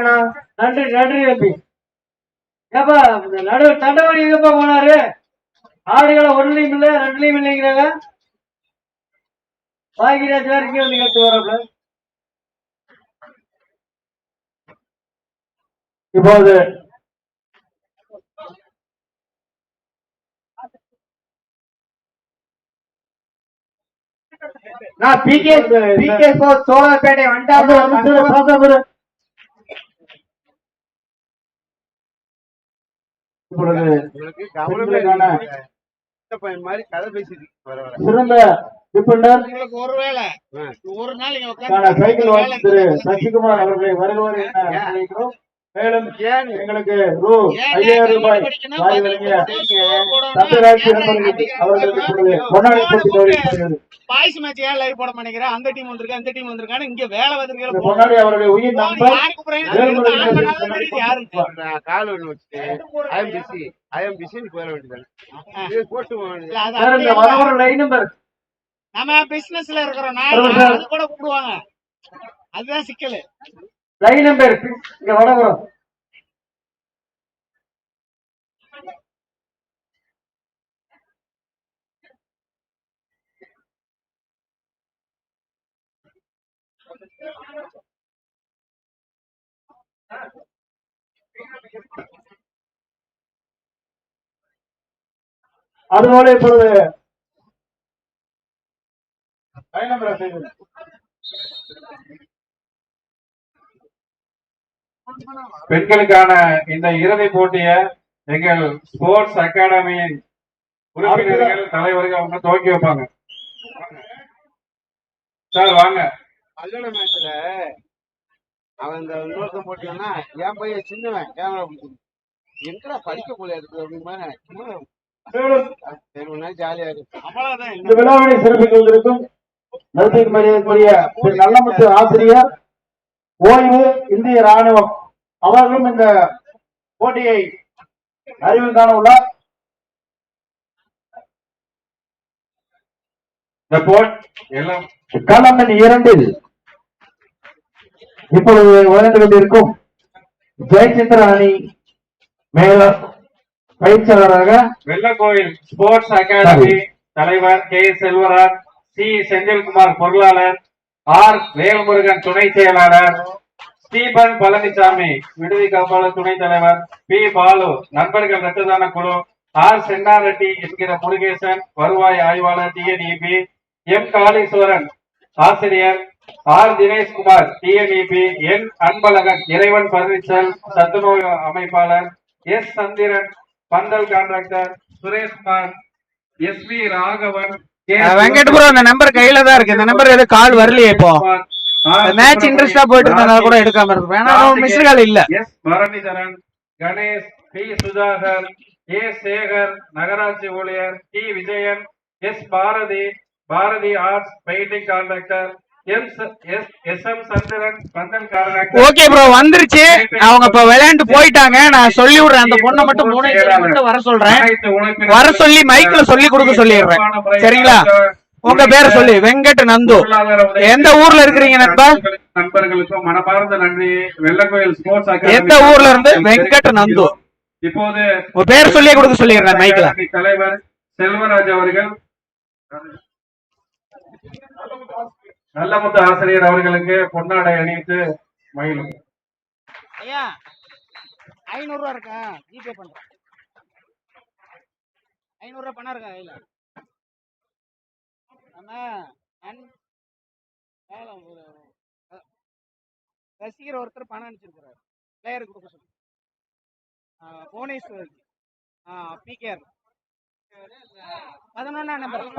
இருக்கீங்கண்ணா நன்றி நன்றி தம்பி. ஏப்பா இந்த நடு தண்டவாணி எங்கப்பா போனாரு? ஆடுகளை ஒன்றுலையும் இல்லை ரெண்டுலையும் இல்லைங்கிறாங்க. பாக்கிராஜ் வேற இங்கே வந்து கேட்டு வரப்ப இப்போது நான் பிகே பிகே ஸ்போர்ட்ஸ் சோழர்பேட்டை அது வந்து வண்டாபுரம் பாசா பாரு. இப்பொழுது உங்களுக்கு பெண்களுக்கான சின்ன பையன் மாதிரி கதை பேசிட்டு வர வர சிறந்த உங்களுக்கு ஒருவேளை ஒரு நாள் சைக்கிள் திரு சசிகுமார் அவர்களை வருகிறவர் என நினைக்கிறோம். மேலும் ஏன் எங்களுக்கு ரூ ஐயாயிரம் ரூபாய் அவர்களுக்கு போட மாட்டேங்கிறேன் அந்த டீம் வந்திருக்கு அந்த டீம் வந்திருக்கான்னு இங்க வேலை இந்த வந்திருக்கிற கொண்டாடி அவருடைய உயிர் கால் ஒண்ணு வச்சுட்டு ஐ எம் எம் போயிட வேண்டியது போட்டு போக வேண்டியது நம்ம பிசினஸ்ல இருக்கிறோம். நான் கூட கூப்பிடுவாங்க. அதுதான் சிக்கல். லைன் நம்பர் இங்க வடபுறம் அதுபோல இப்பொழுது லைன் நம்பர் செய்து. பெண்களுக்கான இந்த இறுதி போட்டியை எங்கள் ஸ்போர்ட்ஸ் அகாடமியின் உறுப்பினர்கள் தலைவர்கள் அவங்க துவக்கி வைப்பாங்க. சார் வாங்க. கல்யாண மேட்ச்ல அவன் இந்த இன்னொருத்தன் போட்டான்னா என் பையன் சின்னவன் கேமரா பிடிச்சி எங்கடா படிக்க போல இருக்கு அப்படின்னு ஜாலியா இருக்கு அவ்வளவுதான் இந்த விழாவினை சிறப்பிக்க வந்திருக்கும் நடிகை மரியாதைக்குரிய நல்லமுத்து ஆசிரியர் ஓய்வு இந்திய ராணுவம். அவர்களும் இந்த போட்டியை அறிவு காண உள்ளார் களம் இரண்டில் இப்பொழுது விளையாண்டு கொண்டிருக்கும் ஜெயச்சந்திர அணி மேல பயிற்சியாளராக வெள்ளக்கோயில் ஸ்போர்ட்ஸ் அகாடமி தலைவர் கே செல்வராஜ் சி செந்தில்குமார் பொருளாளர் ஆர் வேல்முருகன் துணை செயலாளர் ஸ்டீபன் பழனிசாமி விடுதி காப்பாளர் துணைத் தலைவர் பி பாலு நண்பர்கள் ரத்ததான குழு ஆர் சென்னாரெட்டி என்கிற முருகேசன் வருவாய் ஆய்வாளர் டிஎன்இபி எம் காளீஸ்வரன் ஆசிரியர் R Dineshkumar TNEB N Anbazhagan இறைவன் பர்னிச்சர் சத்துணவு அமைப்பாளர் எஸ் சந்திரன் பந்தல் contractor Sureshkumar S V Raghavan K. Venkatapuram அந்த நம்பர் கையில தான் இருக்கு இந்த நம்பர் எதுவும் கால் வரலையே இப்போ. மேட்ச் இன்ட்ரெஸ்டா போயிட்டு இருந்தனால கூட எடுக்காம இருக்கு ஏன்னா மிஸ் கால் இல்ல. S Bharanidharan Ganesh P. Sudhakar A Sekar நகராட்சி ஊழியர் T. Vijayan S. Bharathi Bharathi arts painting contractor okay bro வந்துருச்சு. அவங்க இப்ப விளையாண்டு போயிட்டாங்க. நான் சொல்லி விடுறேன். அந்த பொண்ணை மட்டும் மூணு மட்டும் வர சொல்றேன். வர சொல்லி மைக்ல சொல்லி கொடுக்க சொல்லிடுறேன். சரிங்களா? உங்க பேரை சொல்லி. வெங்கட் நந்து. எந்த ஊர்ல இருக்கிறீங்க நண்பா? நண்பர்களுக்கும் மனமார்ந்த நன்றி. வெள்ளக்கோயில் ஸ்போர்ட்ஸ் எந்த ஊர்ல இருந்து வெங்கட் நந்து. இப்போது உங்க பேர் சொல்லியே கொடுக்க சொல்லிடுறேன் மைக்ல தலைவர் செல்வராஜ் அவர்கள் நல்லமுத்து ஆசிரியர் அவர்களுக்கு பொன்னாடை அணிவித்து மகிழும். ஐயா ஐநூறு ரூபா இருக்கா? ஜிபே பண்றேன். ஐநூறு ரூபா பணம் இருக்கா கையில நம்ம அன்- வேலை ஒரு- அஹ், ரசிகர் ஒருத்தர் பணம் அனுப்பிச்சிருக்கிறார். பிளேயருக்கு கொடுக்க சொல்லி. புவனேஸ்வர். பிகேஆர்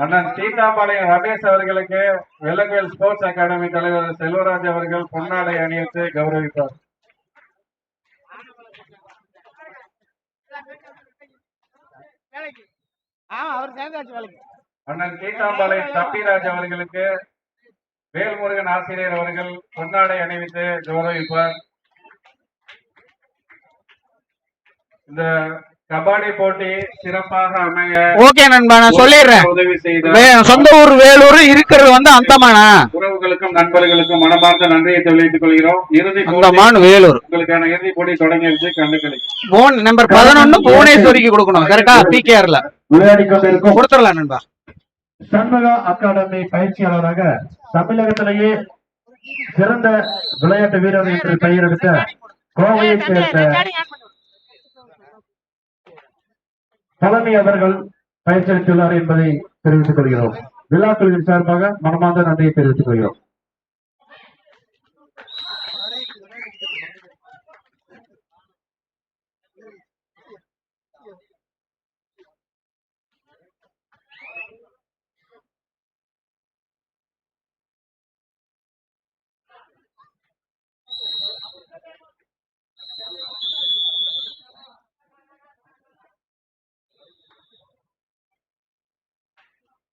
அண்ணன் சீதாபாளையம் ரமேஷ் அவர்களுக்கு வெள்ளக்கோயில் ஸ்போர்ட்ஸ் அகாடமி தலைவர் செல்வராஜ் அவர்கள் பொன்னாடை அணிவித்து வேலைக்கு. ஆ அவர் சேர்ந்தாச்சு வேலைக்கு. அண்ணன் சீதாபாளையம் தம்பிராஜ் அவர்களுக்கு வேல்முருகன் ஆசிரியர் அவர்கள் பொன்னாடை அணிவித்து கௌரவிப்பார். இந்த கபாடி போட்டி சிறப்பாக அமைய ஓகே நண்பா நான் சொல்லிடுறேன். உதவி செய்த சொந்த ஊர் வேலூர் இருக்கிறது வந்து அந்தமானா உறவுகளுக்கும் நண்பர்களுக்கும் மனமார்ந்த நன்றியை தெரிவித்துக் கொள்கிறோம். இறுதி அந்தமான் வேலூர். உங்களுக்கான இறுதி போட்டி தொடங்கிருச்சு கண்டுகளி போன் நம்பர் பதினொன்னு புவனேஸ்வரிக்கு கொடுக்கணும் கரெக்டா பிகேஆர்ல விளையாடி கொண்டிருக்கும். கொடுத்துடலாம் நண்பா. சண்முகா அகாடமி பயிற்சியாளராக தமிழகத்திலேயே சிறந்த விளையாட்டு வீரர் என்று பெயர் எடுத்த கோவையைச் சேர்ந்த பழனி அவர்கள் பயிற்சி அளித்துள்ளார் என்பதை தெரிவித்துக் கொள்கிறோம். விழாக்குழுவின் சார்பாக மனமார்ந்த நன்றியை தெரிவித்துக் கொள்கிறோம்.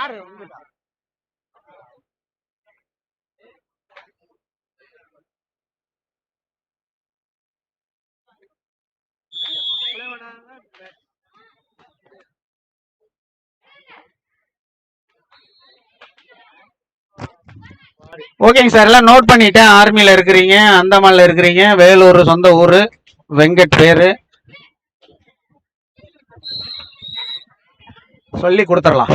ஆறு உங்களுக்கு ஓகேங்க சார் எல்லாம் நோட் பண்ணிட்டேன். ஆர்மியில் இருக்கிறீங்க அந்தமான்ல இருக்கிறீங்க வேலூர் சொந்த ஊரு வெங்கட் பேரு. சொல்லி கொடுத்துடலாம்.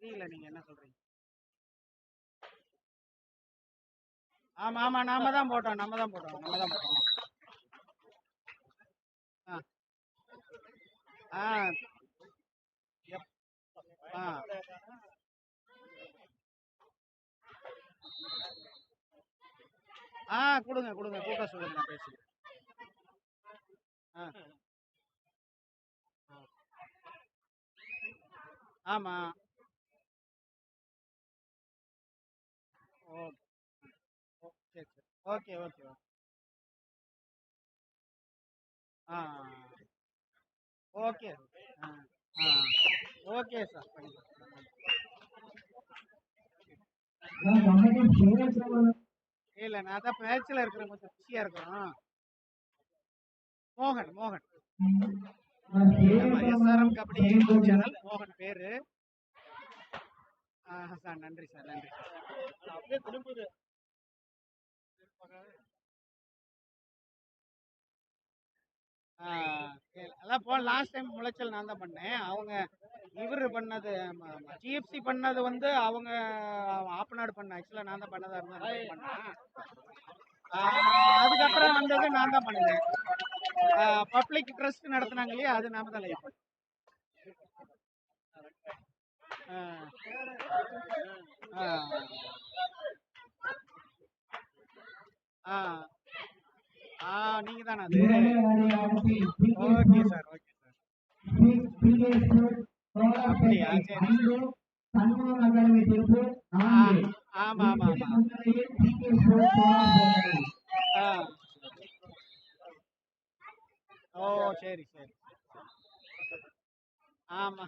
புரியல நீங்க என்ன சொல்றீங்க. ஆமா ஆமா நாம தான் போட்டோம் நம்ம தான் போட்டோம் நம்ம தான் போட்டோம். ஆ. ஆ. எப்- ஆ. ஆ கொடுங்க கொடுங்க கூட்ட சொல்லுங்க நான் பேசுகிறேன் ஆ. ஆமா. ஓகே. ஓ சரி சரி. Okay okay okay. ஆ ஓகே. ஆ ஆ. Okay sir. இல்ல நான் தான் பேச்சில் இருக்கிறேன். கொஞ்சம் பிஸியா இருக்கிறோம் மோகன் மோகன். SRM kabaddi YouTube channel. மோகன் பேரு. ஆ சார். நன்றி சார். நன்றி அப்படியே திரும்புது. அதான் போ லாஸ்ட் டைம் முளைச்சல் நான் தான் பண்ணேன். அவங்க இவர் பண்ணது ஜிஎஃப்சி பண்ணது வந்து அவங்க ஆப்பநாடு பண்ண. ஆக்சுவலாக நான் தான் பண்ணதா இருந்தா நான் தான் பண்ணேன் அதுக்கப்புறம் வந்தது நான் தான் பண்ணினேன். பப்ளிக் ட்ரஸ்ட் நடத்துனாங்க இல்லையா? அது நாம தான் லைவ் ஆ ஆ ஆ நீங்க தானே அது? Okay sir okay sir. அப்படியா? சரி. ஆமா ஆமா ஆமா. ஆ. ஓ சரி சரி. ஆமா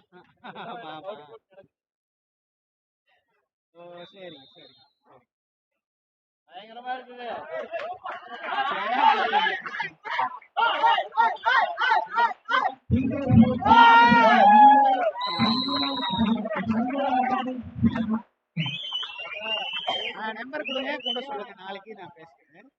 ஆமா. ஆமா ஓ சரி சரி பயங்கரமா இருக்குது நம்பர் கொடுங்க கூட சொல்லுங்க நாளைக்கு நான் பேசுறேன்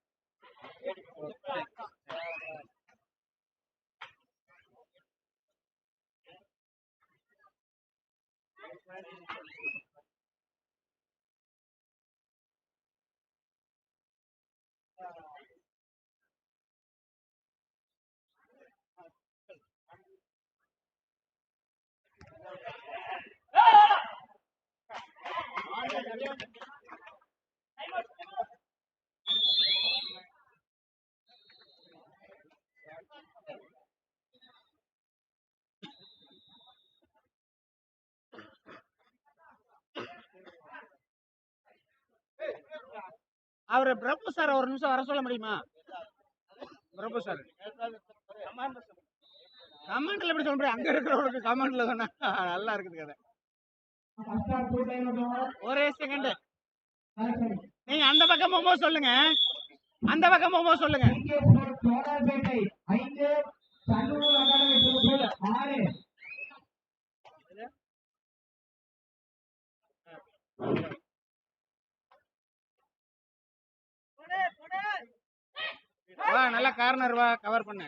அவர் பிரபு சார் ஒரு நிமிஷம் வர சொல்ல முடியுமா? பிரபு சார். கமெண்ட்ல எப்படி சொல்ற அங்க இருக்கிறவங்களுக்கு கமெண்ட்ல சொன்னா நல்லா இருக்குது கதை ஒரே செகண்ட் நீங்க அந்த பக்கம் போகும்போது சொல்லுங்க. அந்த பக்கம் போகும்போது சொல்லுங்க. வா நல்லா கார்னர் வா கவர் பண்ணு.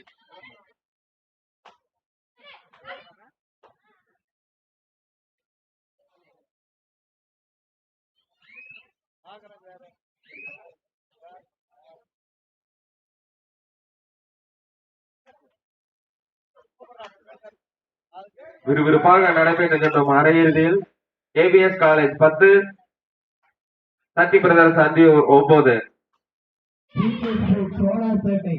விறுவிறுப்பாக நடைபெற்றுகின்ற அரையிறுதியில் ஏபிஎஸ் காலேஜ் பத்து சக்தி பிரதர்ஸ் அந்தியூர் ஒன்பது சோழாப்பேட்டை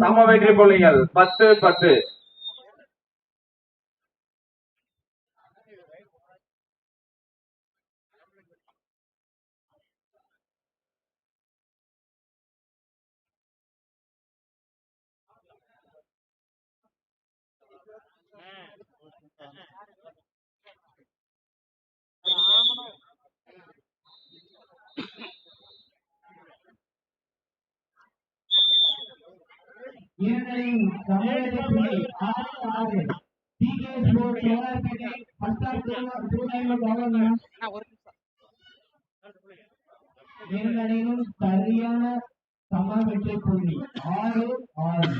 சம வெற்றி புள்ளிகள் பத்து பத்து. ஆறு ஆறு டிகே ஸ்போர்ட் இரண்டையும் சரியான சம வெற்றி புள்ளி. ஆறு ஆறு.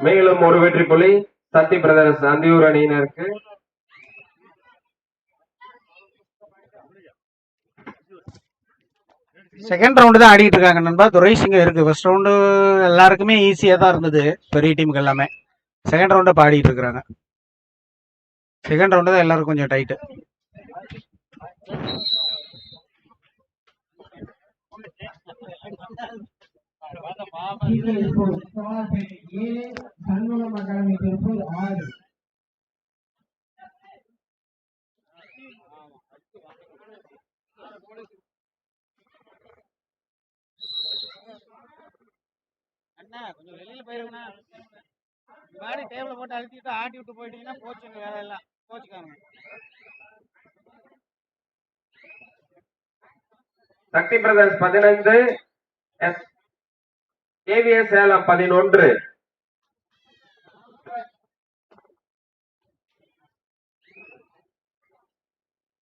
மேலும் ஒரு வெற்றி புள்ளி. சக்தி பிரதர்ஸ் அந்தியூர் அணியினருக்கு. செகண்ட் ரவுண்டு தான் ஆடிட்டு இருக்காங்க நண்பா. துரை சிங்கம் இருக்கு. ஃபர்ஸ்ட் ரவுண்டு எல்லாருக்குமே ஈஸியாக தான் இருந்தது. பெரிய டீமுக்கு எல்லாமே. செகண்ட் ரவுண்டை இப்போ ஆடிட்டு இருக்கிறாங்க செகண்ட் ரவுண்டு தான் எல்லாருக்கும் கொஞ்சம் டைட்டு ஏழு சண்முகம் அகாடமி திருப்பூர் ஆறு அண்ணா கொஞ்சம் வெளியில போயிருங்கண்ணா. மாதிரி டேபிள் போட்டு அழுத்திட்டு ஆட்டி விட்டு போயிட்டீங்கன்னா போச்சுங்க வேலை எல்லாம். போச்சுக்காங்க சக்தி பிரதர்ஸ் பதினைந்து கேவிஎஸ் சேலம் பதினொன்று.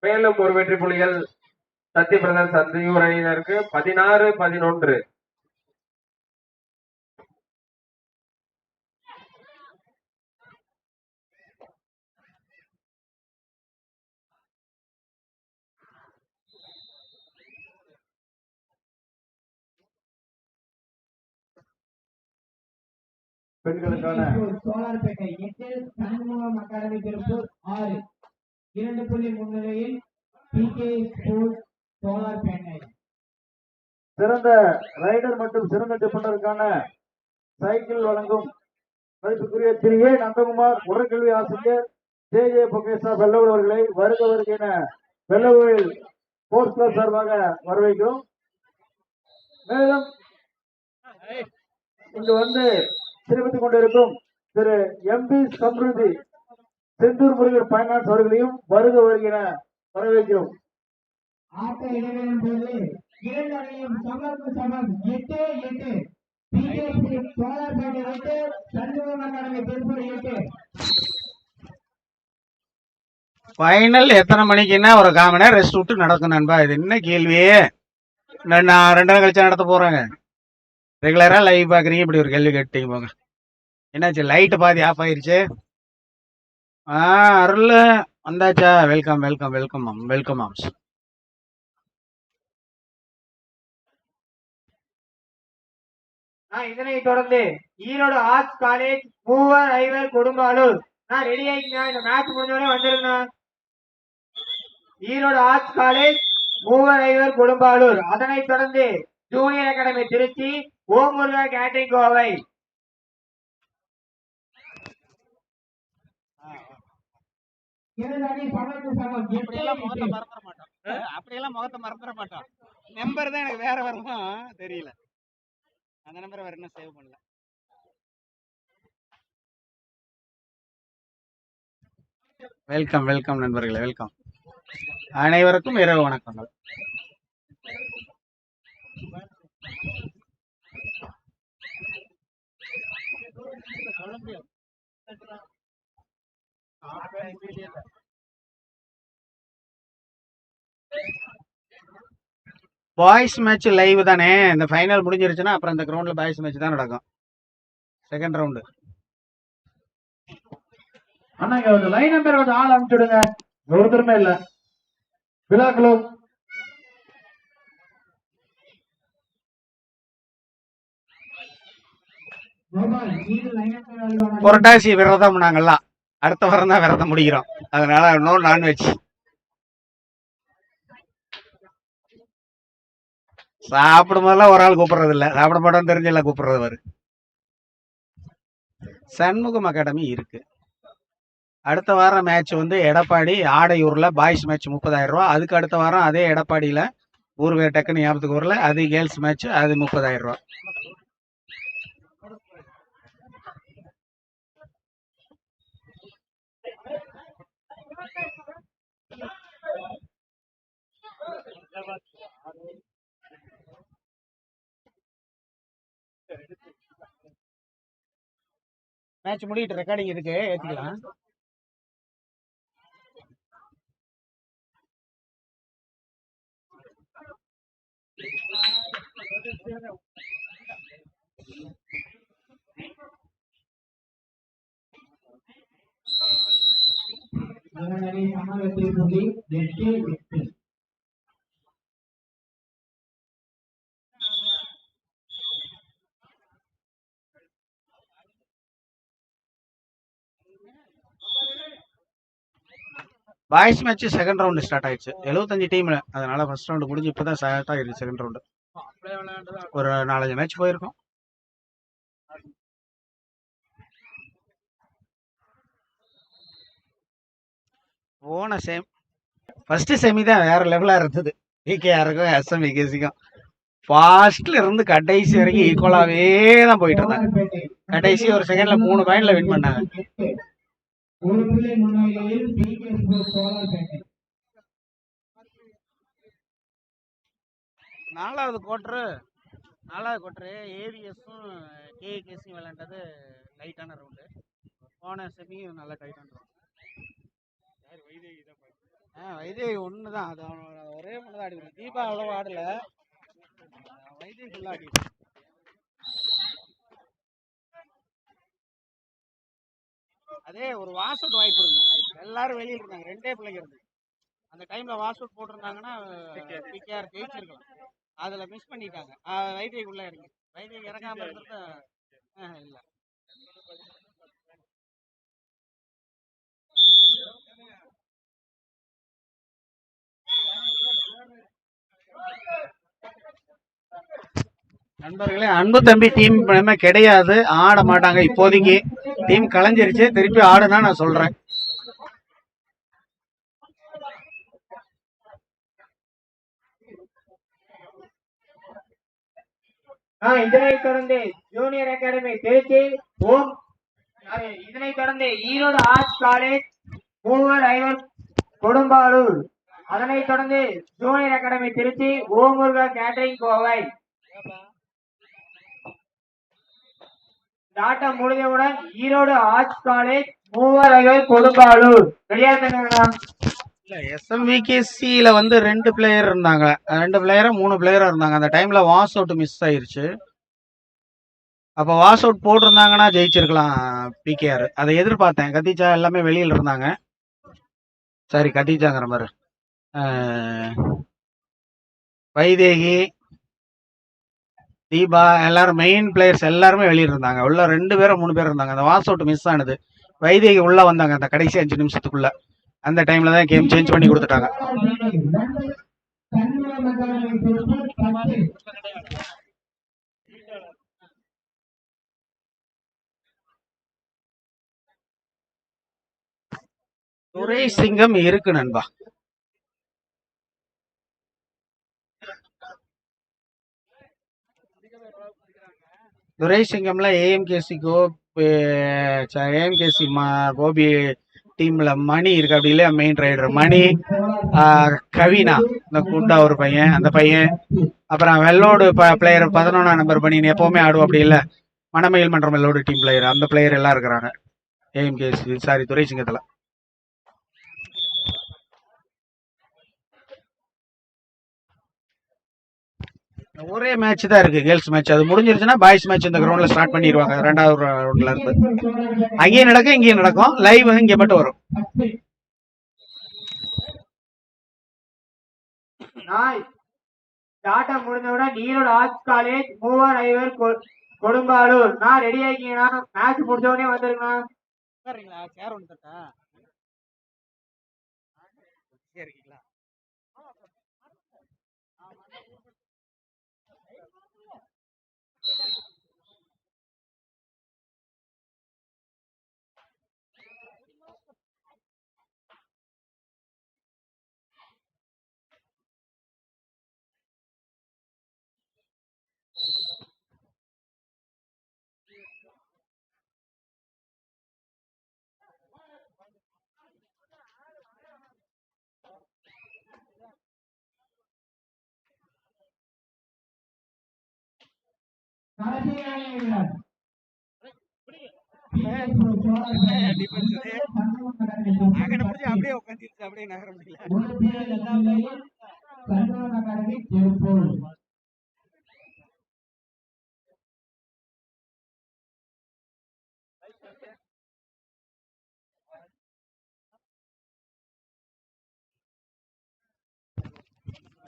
மேலும் ஒரு வெற்றி புலிகள் சத்ய பிரதர்ஸ் அந்தியூர் அணியினருக்கு பதினாறு பதினொன்று. பெண்களுக்கான சோலார்பேட்டை எட்டு சண்முகம் அகாடமி திருப்பூர் ஆறு. இரண்டு புள்ளி முன்னிலையில் பிகே ஸ்போர்ட்ஸ் சோலார்பேட்டை சிறந்த ரைடர் மற்றும் சிறந்த டிஃபண்டருக்கான சைக்கிள் வழங்கும் மதிப்புக்குரிய திரு ஏ நந்தகுமார் உடற்கல்வி ஆசிரியர் ஜே ஜே பொகேசா வெள்ளவூர் அவர்களை வருக வருகின வெள்ளவூரில் ஸ்போர்ட்ஸ் கிளப் சார்பாக வரவேற்கிறோம். மேலும் இங்கு வந்து தெரிவித்துக் கொண்டிருக்கும் திரு எம்பி சம்ருதி செந்தூர் முருகன் பைனான்ஸ் அவர்களையும் வருக வருகின வரவேற்கிறோம். ஆட்ட இடைவேளும் போது இரண்டு அணியும் சமர்ப்பு சமம் எட்டு எட்டு. பிகே சோலார்பேட்டை எட்டு சண்முகம் அகாடமி திருப்பூர் எட்டு ஃபைனல் எத்தனை மணிக்குன்னா ஒரு கால் மணி நேரம் ரெஸ்ட் விட்டு நடக்கும் நண்பா. இது என்ன கேள்வி? நான் நான் ரெண்டு நாள் கழிச்சா நடத்த போறேங்க. ரெகுலரா லைவ் பாக்குறீங்க இப்படி ஒரு கேள்வி கேட்டீங்க போங்க. என்னாச்சு? லைட் பாதி ஆஃப் ஆயிருச்சு. ஆ அருள். வந்தாச்சா? Welcome welcome welcome ma'am welcome moms நான் இதனை தொடர்ந்து ஈரோடு ஆர்ட்ஸ் காலேஜ் மூவர் ஐவர் கொடுங்காலூர் நான் ரெடி ஆயிட்டேன் இந்த மேட்ச் முடிஞ்சவரை வந்துருங்க. ஈரோடு ஆர்ட்ஸ் காலேஜ் மூவர் ஐவர் கொடும்பாலூர். அதனைத் தொடர்ந்து junior academy Trichy Om Muruga catering Kovai இரண்டு அணி சமர்ப்பு சமம் எட்டு அப்படியெல்லாம் முகத்தை மறந்துட மாட்டோம் நம்பர் தான் எனக்கு வேற வருமா? தெரியல. அந்த நம்பரை வேற என்ன சேவ் பண்ணல. வெல்கம் வெல்கம் நண்பர்களே வெல்கம் அனைவருக்கும் இரவு வணக்கங்கள். பாய்ஸ் மேட்ச் லைவ் தானே? இந்த ஃபைனல் முடிஞ்சிருச்சுன்னா அப்புறம் இந்த கிரவுண்ட்ல பாய்ஸ் மேட்ச் தான் நடக்கும். செகண்ட் ரவுண்டு அண்ணா இங்க ஒரு லைன் நம்பர் கொஞ்சம் ஆள் அனுப்பிச்சுடுங்க ஒருத்தருமே இல்ல. லைனத்தில் புரட்டாசி விரதம் நாங்கெல்லாம் அடுத்த வாரம் தான் விரதம் முடிக்கிறோம் அதனால நோ நான்வெஜ் சாப்பிடும் போதெல்லாம் ஒரு ஆள் கூப்பிடுறது இல்ல சாப்பிட மாட்டோம் தெரிஞ்செல்லாம் கூப்பிடுறது வரு சண்முகம் அகாடமி இருக்கு. அடுத்த வாரம் மேட்ச் வந்து எடப்பாடி ஆடையூர்ல பாய்ஸ் மேட்ச் முப்பதாயிரம் ரூபா. அதுக்கு அடுத்த வாரம் அதே எடப்பாடியில ஊர்வே டக்குன்னு ஞாபகத்துக்கு வரல. அது கேர்ள்ஸ் மேட்ச் அது முப்பதாயிரம் ரூபா. மேட்ச் முடிட்டு ரெக்கார்டிங் இருக்கு ஏத்திக்கலாம். இரண்டு அணி சமவெற்றி புள்ளி எட்டு எட்டு. Boys match second round start ஆயிடுச்சு. எழுபத்தஞ்சு டீம்ல அதனால ஃபர்ஸ்ட் ரவுண்ட் முடிஞ்சு இப்பதான் ஸ்டார்ட் ஆயிடுச்சு செகண்ட் ரவுண்டு ஒரு நாலஞ்சு மேட்ச் போயிருக்கும். போன சேம் ஃபர்ஸ்ட் செமி தான் வேற லெவலா இருந்தது. பிகேஆருக்கும் எஸ்எம் விகேசிக்கும் ஃபாஸ்ட்ல இருந்து கடைசி வரைக்கும் ஈக்குவலாவே தான் போயிட்டு இருந்தாங்க. கடைசி ஒரு செகண்ட்ல மூணு பாயிண்ட்ல வின் பண்ணாங்க. ஒரு புள்ளி முன்னிலையில் சோலார்பேட்டை நாலாவது குவார்டரு நாலாவது குவார்டரு ஏவிஎஸும் கேகேசியும் விளையாண்டது டைட்டான ரவுண்டு போன செமியும் நல்ல டைட்டான ரவுண்டு ஆ வைதேகி ஒன்று தான் அது அவனோட ஒரே ஒன்று தான் ஆடி தீபா அவ்வளோ ஆடல. வைதேகி ஃபுல்லாக ஆடி அதே ஒரு வாஷ் அவுட் வாய்ப்பு இருந்தது. எல்லாரும் வெளியில் இருந்தாங்க. ரெண்டே பிள்ளைங்க இருந்து அந்த டைம்ல வாஷ் அவுட் போட்டிருந்தாங்கன்னா பிகேஆர் ஜெயிச்சிருக்கலாம். அதுல மிஸ் பண்ணிட்டாங்க. வைத்தியக்கு இறங்கி. வைத்தியக்கு இறங்காம இருந்திருந்தா இல்லை. நண்பர்களே அன்பு தம்பி டீம் இனிமே கிடையாது ஆட மாட்டாங்க இப்போதைக்கு. டீம் கலைஞ்சிருச்சு திருப்பி ஆடுனா நான் சொல்றேன். இதனை தொடர்ந்து ஜூனியர் அகாடமி திருச்சி ஓம் இதனை தொடர்ந்து ஈரோடு ஆர்ட்ஸ் காலேஜ் மூவர் ஐவர் கொடும்பாலூர். அதனைத் தொடர்ந்து junior academy Tiruchi Om Muruga catering Kovai இந்த ஆட்டம் முடிஞ்சவுடன் ஈரோடு ஆர்ட்ஸ் காலேஜ் மூவர் கொடும்பாலூர் ரெடியா இருக்காங்களா? எஸ்எம்விகேசியில வந்து ரெண்டு பிளேயர் இருந்தாங்க. ரெண்டு பிளேயரும் மூணு பிளேயரும் இருந்தாங்க. அந்த டைம்ல வாஸ் அவுட் மிஸ் ஆயிருச்சு. அப்ப வாஸ் அவுட் போட்டிருந்தாங்கன்னா ஜெயிச்சிருக்கலாம் பிகேஆர் அதை எதிர்பார்த்தேன். கத்திச்சா எல்லாமே வெளியில இருந்தாங்க. சரி கத்திச்சாங்கிற மாதிரி. வைதேகி தீபா எல்லாரும் மெயின் பிளேயர்ஸ் எல்லாருமே வெளியில இருந்தாங்க உள்ள ரெண்டு பேரும் மூணு பேர் இருந்தாங்க. அந்த வாஸ் அவுட் மிஸ் ஆனது. வைதேகி உள்ள வந்தாங்க. அந்த கடைசி அஞ்சு நிமிஷத்துக்குள்ள. அந்த டைம்ல தான் கேம் சேஞ்ச் பண்ணி கொடுத்துட்டாங்க. துரை சிங்கம் இருக்கு நண்பா. துரைசிங்கம்லாம் ஏஎம்கேசி கோபி ஏஎம்கேசி மா கோபி டீம்ல மணி இருக்கு அப்படி இல்லையா மெயின் ரைடர் மணி கவினா. இந்த குண்டா ஒரு பையன் அந்த பையன். அப்புறம் வெள்ளோடு பிளேயர் பதினொன்றாம் நம்பர் பண்ணி எப்பவுமே ஆடுவோம் அப்படி இல்லை. மணமயில் மன்றம் வெள்ளோடு டீம் பிளேயர் அந்த பிளேயர் எல்லாம் இருக்கிறாங்க. ஏஎம்கேசி சாரி துரைசிங்கத்துல ஒரே மேட்ச் தான் இருக்கு கேர்ள்ஸ் மேட்ச் அது முடிஞ்சிருச்சுன்னா பாய்ஸ் மேட்ச் இந்த கிரவுண்ட்ல ஸ்டார்ட் பண்ணிடுவாங்க ரெண்டாவது ரவுண்ட்ல இருந்து. அங்கேயும் நடக்கும் இங்கேயும் நடக்கும். லைவ் இங்க மட்டும் வரும். ஆட்டம் முடிஞ்சவுடன் ஈரோடு ஆர்ட்ஸ் காலேஜ் மூவர் ஐவர் கொ- கொடும்பாலூர். நான் ரெடி ஆகிக்கீங்கன்னா மேட்ச் முடிஞ்ச உடனே வந்துருங்கண்ணா. சரிங்களா சேர் ஒன்று அப்படியே உட்காந்துருச்சு அப்படியே நகர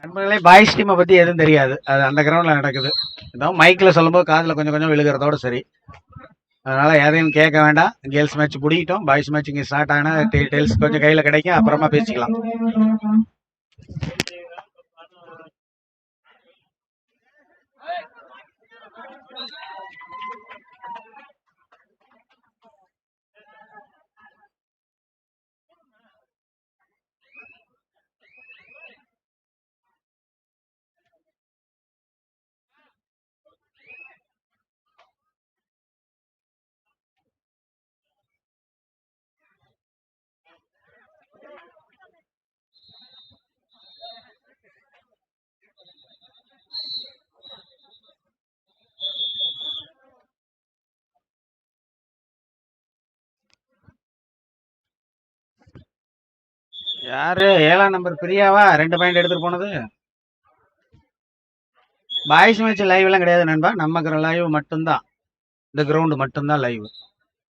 நண்பர்களே பாய்ஸ் டீமை பத்தி எதுவும் தெரியாது. அது அந்த கிரவுண்ட்ல நடக்குது. ஏதோ மைக்ல சொல்லும்போது காதுல கொஞ்சம் கொஞ்சம் விழுகிறதோட சரி. அதனால எதையும் கேட்க வேண்டாம். கேர்ள்ஸ் மேட்ச் பிடிக்கிட்டோம். பாய்ஸ் மேட்ச் இங்கே ஸ்டார்ட் ஆனா டீடைல்ஸ் கொஞ்சம் கையில கிடைக்கும். அப்புறமா பேசிக்கலாம். யாரு? ஏழாம் நம்பர் பிரியாவா? ரெண்டு பாயிண்ட் எடுத்துட்டு போனது. பாய்ஸ் மேட்ச் லைவ் எல்லாம் கிடையாது நண்பா. நம்ம லைவ் மட்டும்தான். இந்த கிரவுண்டு மட்டும்தான் live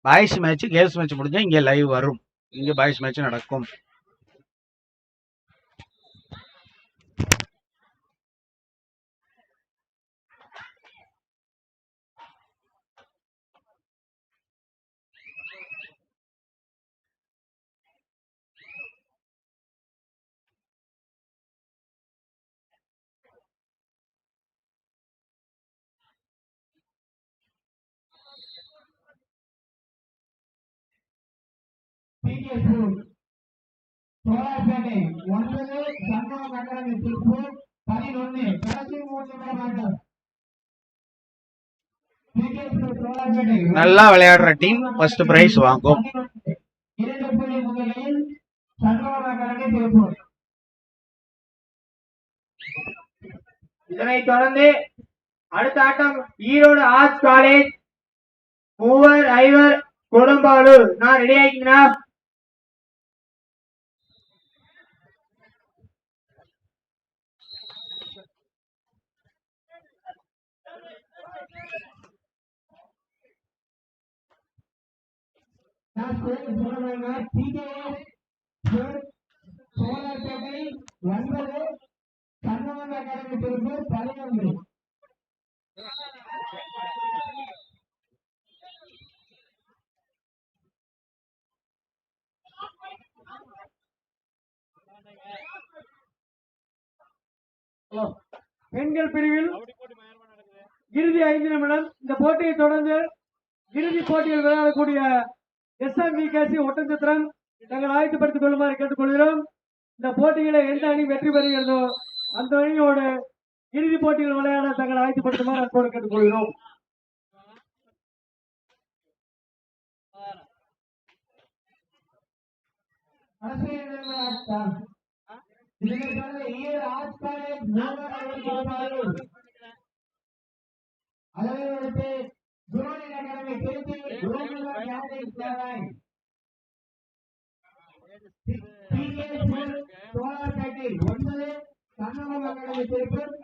boys match girls match முடிஞ்சா இங்க லைவ் வரும். இங்க பாய்ஸ் மேட்ச் நடக்கும். பிடிஎஸ் சோழார்பேட்டை ஒன்பது சண்முகம் அகாடமி திருப்பூர் பதினொன்னு கடைசி மூன்று மாவட்டம் பிடிஎஸ் சோழார்பேட்டை நல்லா விளையாடுற டீம் ஃபர்ஸ்ட் பிரைஸ் வாங்கும். இரண்டு புள்ளி முன்னிலையில் சண்முகம் அகாடமி திருப்பூர் இதனைத் தொடர்ந்து அடுத்த ஆட்டம் ஈரோடு ஆர்ட்ஸ் காலேஜ் மூவர் ஐவர் கொடும்பாலூர் நான் ரெடி ஆகிக்கீங்களா சோழார்பேட்டை ஒன்பது சண்முகம் அகாடமி திருப்பூர் பதினொன்று பெண்கள் பிரிவில் இறுதி ஐந்து நிமிடம் இந்த போட்டியை தொடர்ந்து இறுதி போட்டியில் விளையாடக்கூடிய எஸ் கேசி ஒட்டஞ்சத்திரம் தங்கள் ஆயத்தப்படுத்திக் கொள்ளுமாறு கேட்டுக்கொள்கிறோம். இந்த போட்டியில எந்த அணி வெற்றி பெறுகிறதோ அந்த அணியோட இறுதிப் போட்டிகள் விளையாட தங்கள் ஆயத்தப்படுத்துமாறு அன்போடு கேட்டுக்கொள்கிறோம். அரசியல் சோழார்பேட்டை ஒன்பது சண்முகம் அகாடமி திருப்பூர்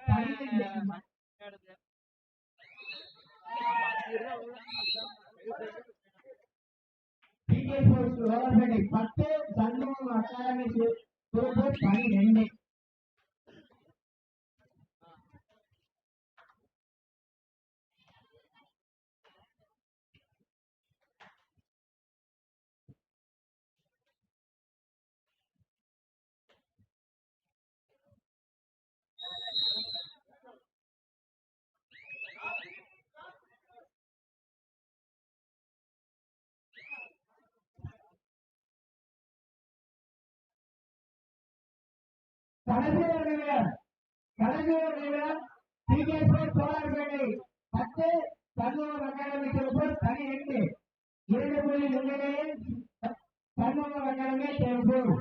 பத்து சண்முகம் அகாடமி திருப்பூர் பன்னிரெண்டு கடைசியில் நிமிடம் பிகேஸ்வர் சோழர்பேட்டை பத்து சண்முகம் அகாடமி திருப்பூர் பன்னிரெண்டு இரண்டு புள்ளி முன்னிலையில் சண்முகம் அகாடமி திருப்பூர்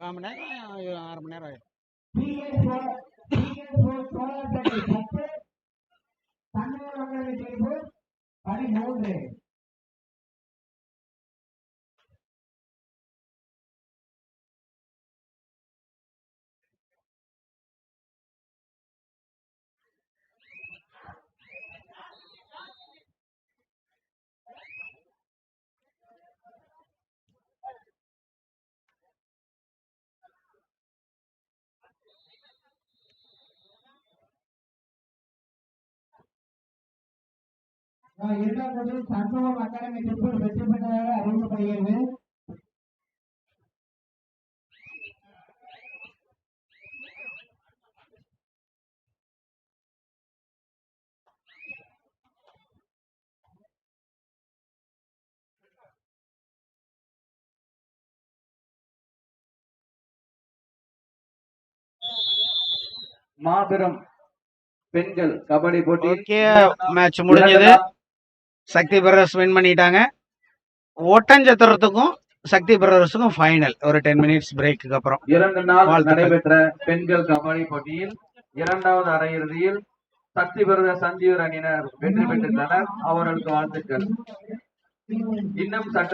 கால் மணி நேரம் ஆறு மணி நேரம் ஆயிடும். பதிமூன்று. இரண்டாம் சண்முகம் அகாடமி திருப்பூர் வெற்றி பெற்றதாக அறிவிக்கப்படுகிறது. மாபெரும் பெண்கள் கபடி போட்டி மேட்ச் முடிஞ்சது. சக்தி பிரதர்ஸ் வின் பண்ணிட்டாங்க. ஒட்டஞ்சத்திரத்துக்கும் சக்தி பிரதர்ஸுக்கும் ஃபைனல் ஒரு டென் மினிட்ஸ் பிரேக்கு அப்புறம். இரண்டு நாள். நடைபெற்ற பெண்கள் கபடி போட்டியில் இரண்டாவது அரையிறுதியில் சக்தி விரத சஞ்சீவர் அணியினர் வெற்றி பெற்றுள்ளனர். அவர்களுக்கு வாழ்த்துக்கள். இன்னும் சற்று